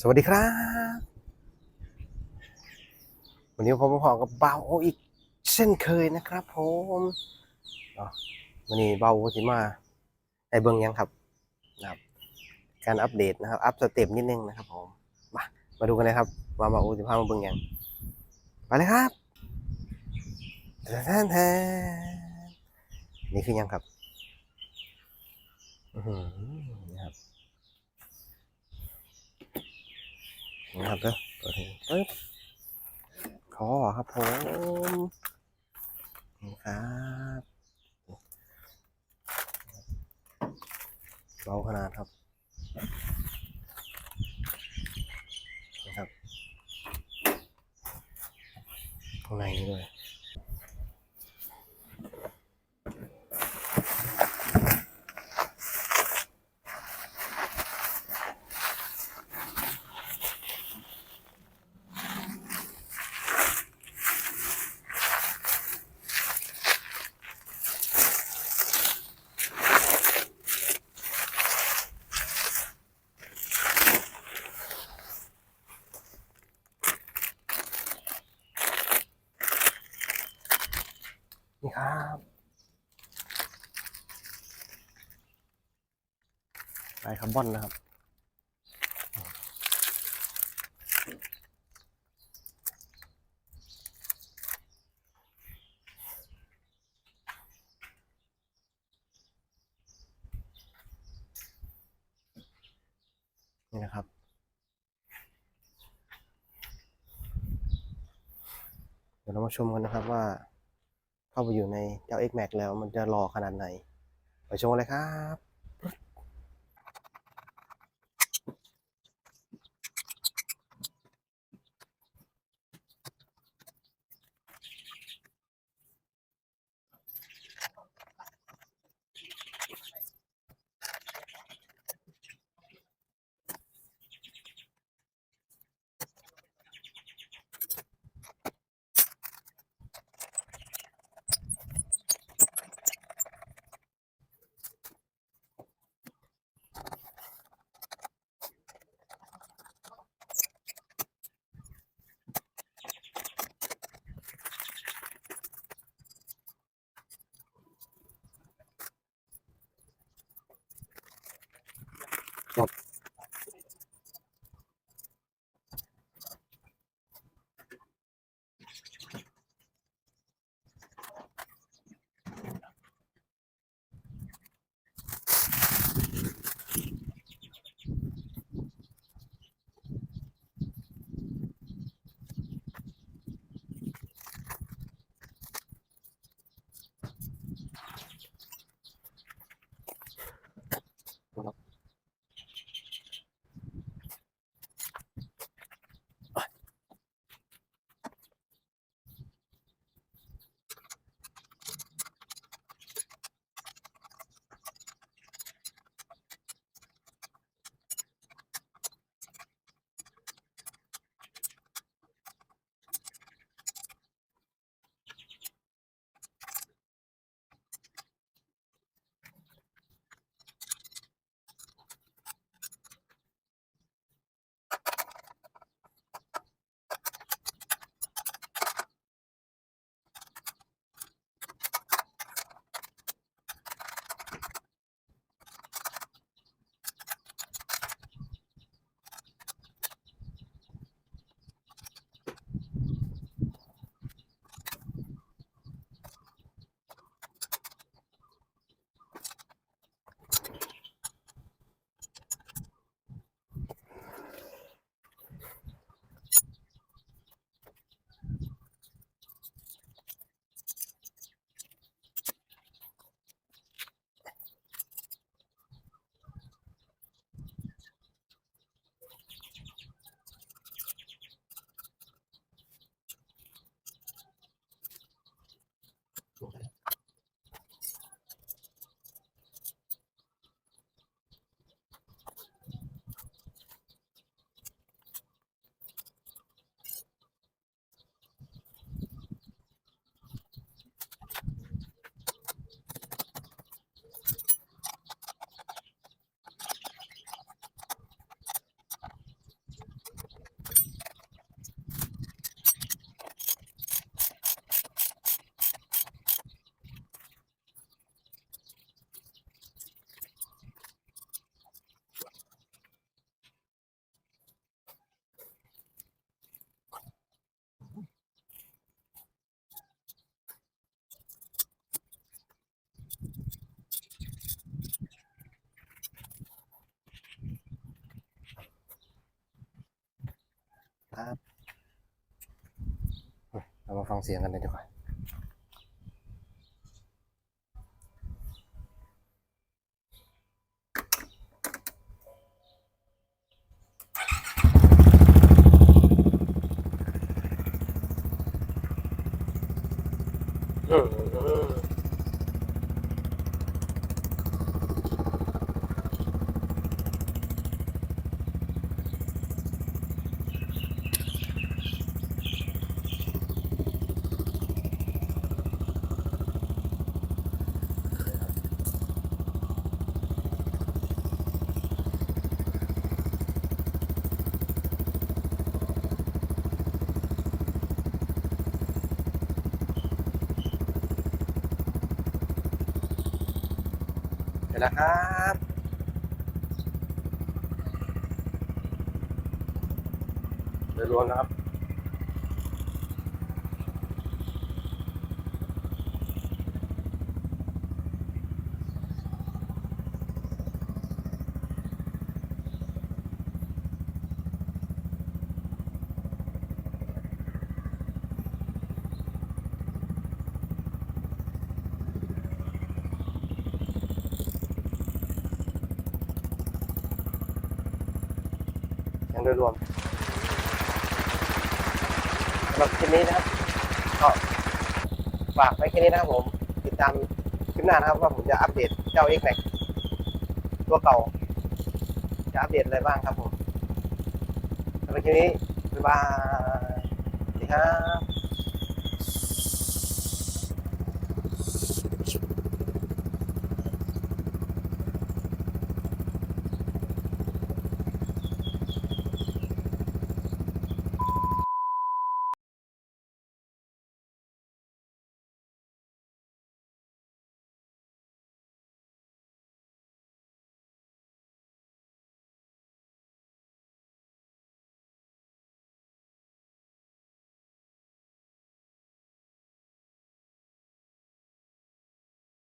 สวัสดีครับ วันนี้ผมพอกับเบาโออีกเช่นเคยนะครับผมวันนี้เบาโอสิมาไอเบิงยังครับนะครับ การอัปเดตนะครับ อัปสเต็ปนิดนึงนะครับผม มา มาดูกันเลยครับว่ามาโอสิพามาเบิงยังไปเลยครับแทนแทนนี่คือยังครับ อือหือ นะครับนะครับเด้ปิดให้ปึ๊บขอครับผมครับเบาขนาดครับนะครับข้างในนี่ด้วย นี่ครับลายคาร์บอนนะครับ นี่นะครับเดี๋ยวเรามาชมกันนะครับว่า เข้าไปอยู่ในเจ้า X Max แล้วมันจะรอขนาดไหน ไปชมเลยครับ ครับเรามาฟังเสียงกันเลยดีกว่า ไปแล้วครับโดยรวมนะครับ อย่างโดยรวมสำหรับคลิปนี้นะครับ ก็ฝากไว้แค่นี้นะครับผม ติดตามคลิปหน้านะครับว่าผมจะอัปเดตเจ้า X Max ตัวเก่า จะอัปเดตอะไรบ้างครับผมสำหรับคลิปนี้บ๊ายบายสวัสดีครับ